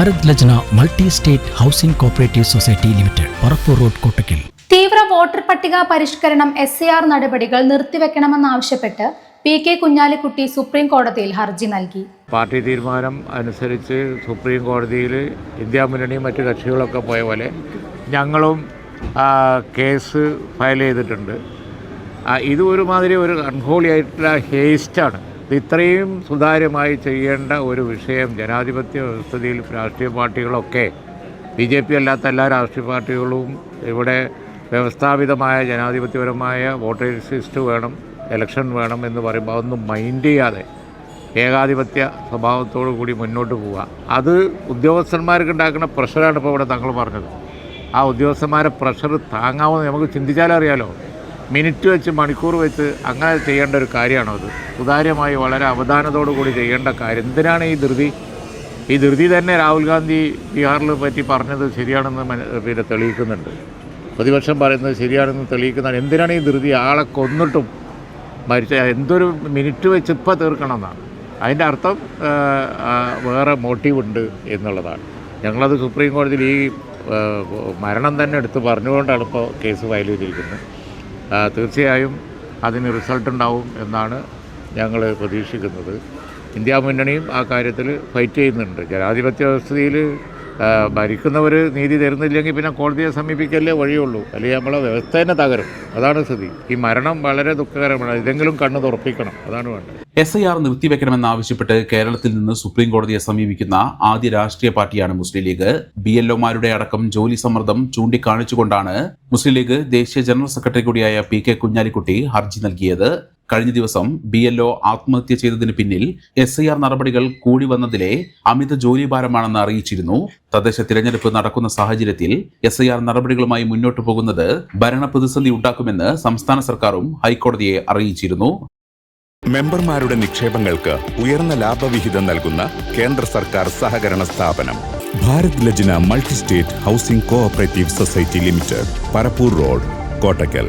Bharat Lajna multi state housing cooperative society limited Parappur road Kottakkal. തീവ്ര വോട്ടർ പട്ടിക പരിഷ്കരണം എസ് എ ആർ നടപടികൾ നിർത്തിവെക്കണമെന്നാവശ്യപ്പെട്ട് പി കെ കുഞ്ഞാലിക്കുട്ടി സുപ്രീം കോടതിയിൽ ഹർജി നൽകി. പാർട്ടി തീരുമാനം അനുസരിച്ച് സുപ്രീം കോടതിയിൽ ഇന്ത്യ മുന്നണിയും മറ്റു കക്ഷികളൊക്കെ പോയ പോലെ ഞങ്ങളും കേസ് ഫയൽ ചെയ്തിട്ടുണ്ട്. ഇത് ഒരുമാതിരി ഒരു അൺഹോളി ആയിട്ടുള്ള ഹേസ്റ്റാണ് ഇത്രയും സുതാര്യമായി ചെയ്യേണ്ട ഒരു വിഷയം ജനാധിപത്യ വ്യവസ്ഥയിൽ രാഷ്ട്രീയ പാർട്ടികളൊക്കെ ബി ജെ പി അല്ലാത്ത എല്ലാ രാഷ്ട്രീയ പാർട്ടികളും ഇവിടെ വ്യവസ്ഥാപിതമായ ജനാധിപത്യപരമായ വോട്ടേഴ്സ് ലിസ്റ്റ് വേണം ഇലക്ഷൻ വേണം എന്ന് പറയുമ്പോൾ അതൊന്നും മൈൻഡ് ചെയ്യാതെ ഏകാധിപത്യ സ്വഭാവത്തോടു കൂടി മുന്നോട്ട് പോവുക. അത് ഉദ്യോഗസ്ഥന്മാർക്ക് ഉണ്ടാക്കുന്ന പ്രഷറാണ് ഇപ്പോൾ ഇവിടെ തങ്ങൾ പറഞ്ഞത്. ആ ഉദ്യോഗസ്ഥന്മാരെ പ്രഷർ താങ്ങാവുന്ന നമുക്ക് ചിന്തിച്ചാലറിയാലോ മിനിറ്റ് വെച്ച് മണിക്കൂർ വെച്ച് അങ്ങനെ ചെയ്യേണ്ട ഒരു കാര്യമാണോ അത്? സുതാര്യമായി വളരെ അവധാനത്തോടു കൂടി ചെയ്യേണ്ട കാര്യം. എന്തിനാണ് ഈ ധൃതി? ഈ ധൃതി തന്നെ രാഹുൽ ഗാന്ധി ബീഹാറിൽ പറ്റി പറഞ്ഞത് ശരിയാണെന്ന് പിന്നെ തെളിയിക്കുന്നുണ്ട്. പ്രതിപക്ഷം പറയുന്നത് ശരിയാണെന്ന് തെളിയിക്കുന്നതാണ്. എന്തിനാണ് ഈ ധൃതി ആളെ കൊന്നിട്ടും മരിച്ച എന്തൊരു മിനിറ്റ് വെച്ച് ഇപ്പം തീർക്കണം എന്നാണ് അതിന്റെ അർത്ഥം വേറെ മോട്ടീവ് ഉണ്ട് എന്നുള്ളതാണ്. ഞങ്ങളത് സുപ്രീം കോടതിയിൽ ഈ മരണം തന്നെ എടുത്ത് പറഞ്ഞുകൊണ്ടാണ് ഇപ്പോൾ കേസ് ഫയൽ ചെയ്തിരിക്കുന്നത്. തീർച്ചയായും അതിന് റിസൾട്ട് ഉണ്ടാവും എന്നാണ് ഞങ്ങൾ പ്രതീക്ഷിക്കുന്നത്. ഇന്ത്യ മുന്നണിയും ആ കാര്യത്തിൽ ഫൈറ്റ് ചെയ്യുന്നുണ്ട്. ജനാധിപത്യ വ്യവസ്ഥയിൽ ഭരിക്കുന്നവർ നീതി തരുന്നില്ലെങ്കിൽ പിന്നെ കോടതിയെ സമീപിക്കല്ലേ വഴിയുള്ളൂ. അല്ലെങ്കിൽ നമ്മളെ വ്യവസ്ഥ തന്നെ തകരും. അതാണ് സ്ഥിതി. ഈ മരണം വളരെ ദുഃഖകരമാണ്. ഇതെങ്കിലും കണ്ണു തുറപ്പിക്കണം. അതാണ് വേണ്ടത്. എസ് ഐ ആർ നിർത്തിവെക്കണമെന്നാവശ്യപ്പെട്ട് കേരളത്തിൽ നിന്ന് സുപ്രീം കോടതിയെ സമീപിക്കുന്ന ആദ്യ രാഷ്ട്രീയ പാർട്ടിയാണ് മുസ്ലിം ലീഗ്. ബി എൽ ഒമാരുടെ അടക്കം ജോലി സമ്മർദ്ദം ചൂണ്ടിക്കാണിച്ചുകൊണ്ടാണ് മുസ്ലിം ലീഗ് ദേശീയ ജനറൽ സെക്രട്ടറി കൂടിയായ പി കെ കുഞ്ഞാലിക്കുട്ടി ഹർജി നൽകിയത്. കഴിഞ്ഞ ദിവസം ബി എൽ ഒ ആത്മഹത്യ ചെയ്തതിന് പിന്നിൽ എസ് ഐ ആർ നടപടികൾ കൂടി വന്നതിലെ അമിത ജോലിഭാരമാണെന്ന് അറിയിച്ചിരുന്നു. തദ്ദേശ തിരഞ്ഞെടുപ്പ് നടക്കുന്ന സാഹചര്യത്തിൽ എസ് ഐ ആർ നടപടികളുമായി മുന്നോട്ടു പോകുന്നത് ഭരണ പ്രതിസന്ധി ഉണ്ടാക്കുമെന്ന് സംസ്ഥാന സർക്കാരും ഹൈക്കോടതിയെ അറിയിച്ചിരുന്നു. മെമ്പർമാരുടെ നിക്ഷേപങ്ങൾക്ക് ഉയർന്ന ലാഭവിഹിതം നൽകുന്ന കേന്ദ്ര സർക്കാർ സഹകരണ സ്ഥാപനം. Bharat Lajna multi state housing cooperative society limited Parappur road Kottakkal.